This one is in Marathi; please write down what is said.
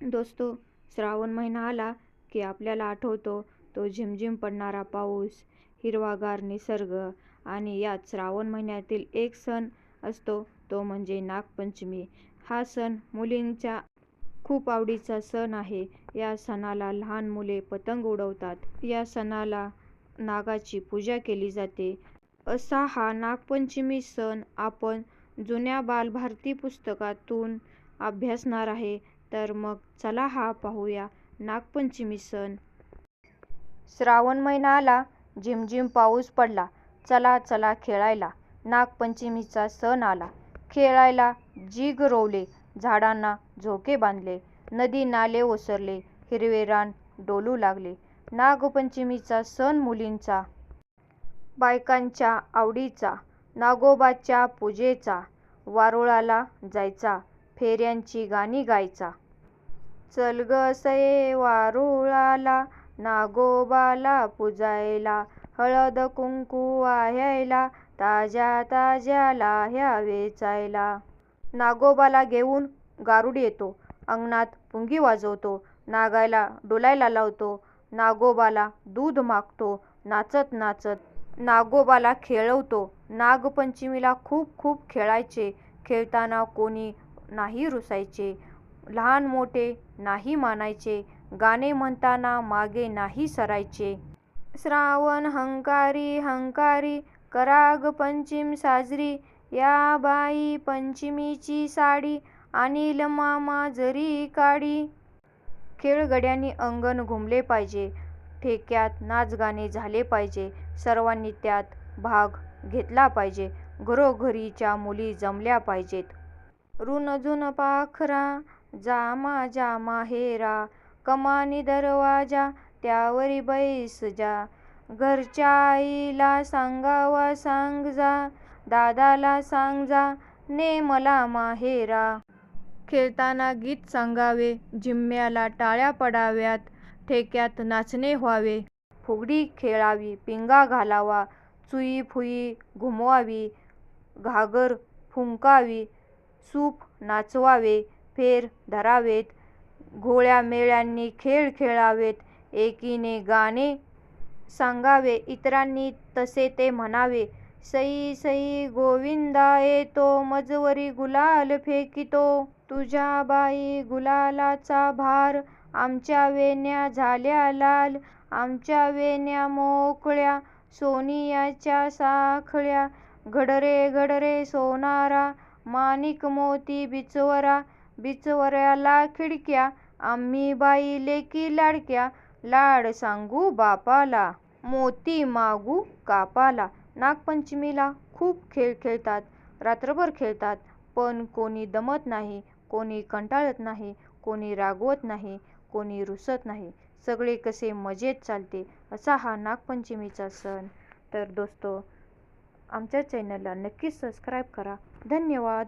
दोस्तो श्रावण महिना आला की आपल्याला आठवतो तो झिमझिम पडणारा पाऊस हिरवागार निसर्ग आणि यात श्रावण महिन्यातील एक सण असतो तो म्हणजे नागपंचमी. हा सण मुलींच्या खूप आवडीचा सण आहे. या सणाला लहान मुले पतंग उडवतात. या सणाला नागाची पूजा केली जाते. असा हा नागपंचमी सण आपण जुन्या बालभारती पुस्तकातून अभ्यासणार आहे. तर मग चला हा पाहूया नागपंचमी सण. श्रावण महिना आला झिमझिम पाऊस पडला. चला चला खेळायला. नागपंचमीचा सण आला. खेळायला जीग रोवले झाडांना झोके बांधले नदी नाले ओसरले हिरवे रान डोलू लागले. नागपंचमीचा सण मुलींचा. बायकांच्या आवडीचा. नागोबाच्या पूजेचा. वारुळाला जायचा. फेऱ्यांची गाणी गायचा. चल ग सये वारुळाला नागोबाला पुजायला हळद कुंकू वाह्यायला ताज्या ताज्या लाह्या वेचायला. नागोबाला घेऊन गारुड येतो अंगणात पुंगी वाजवतो नागायला डोलायला लावतो नागोबाला दूध मागतो नाचत नाचत नागोबाला खेळवतो. नागपंचमीला खूप खूप खेळायचे खेळताना कोणी नाही रुसायचे. लहान मोठे नाही मानायचे. गाणे म्हणताना मागे नाही सरायचे. श्रावण हंकारी हंकारी कराग पंचिम साजरी या बाई पंचमीची साडी आणील मामा जरी काडी खेळगड्यांनी अंगण घुमले पाहिजे. ठेक्यात नाचगाणे झाले पाहिजे. सर्वांनी त्यात भाग घेतला पाहिजे. घरोघरीच्या मुली जमल्या पाहिजेत. रुणझुण पाखरा जा माझ्या माहेरा कमानी दरवाजा त्यावरी बैस जा. घरच्या आईला सांगावा सांग जा दादाला सांग जा ने मला माहेरा. खेळताना गीत सांगावे जिम्म्याला टाळ्या पडाव्यात ठेक्यात नाचणे व्हावे. फुगडी खेळावी पिंगा घालावा चुई फुई घुमवावी घागर फुंकावी सूप नाचवावे फेर धरावेत घोळ्या मेळ्यांनी खेळ खेळावेत एकीने गाणे सांगावे इतरांनी तसे ते म्हणावे. सई सई गोविंदा येतो मजवरी गुलाल फेकितो. तुझ्या बाई गुलालाचा भार आमच्या वेण्या झाल्या लाल आमच्या वेण्या मोकळ्या सोनियाच्या साखळ्या घडरे घडरे सोनारा माणिक मोती बिचवरा बिचवऱ्याला खिडक्या आम्ही बाई लेकी लाडक्या लाड सांगू बापाला मोती मागू कापाला. नागपंचमीला खूप खेळ खेळतात रात्रभर खेळतात पण कोणी दमत नाही कोणी कंटाळत नाही कोणी रागवत नाही कोणी रुसत नाही. सगळे कसे मजेत चालते असा हा नागपंचमीचा सण. तर दोस्तो आमच्या चॅनलला नक्कीच सबस्क्राईब करा. धन्यवाद.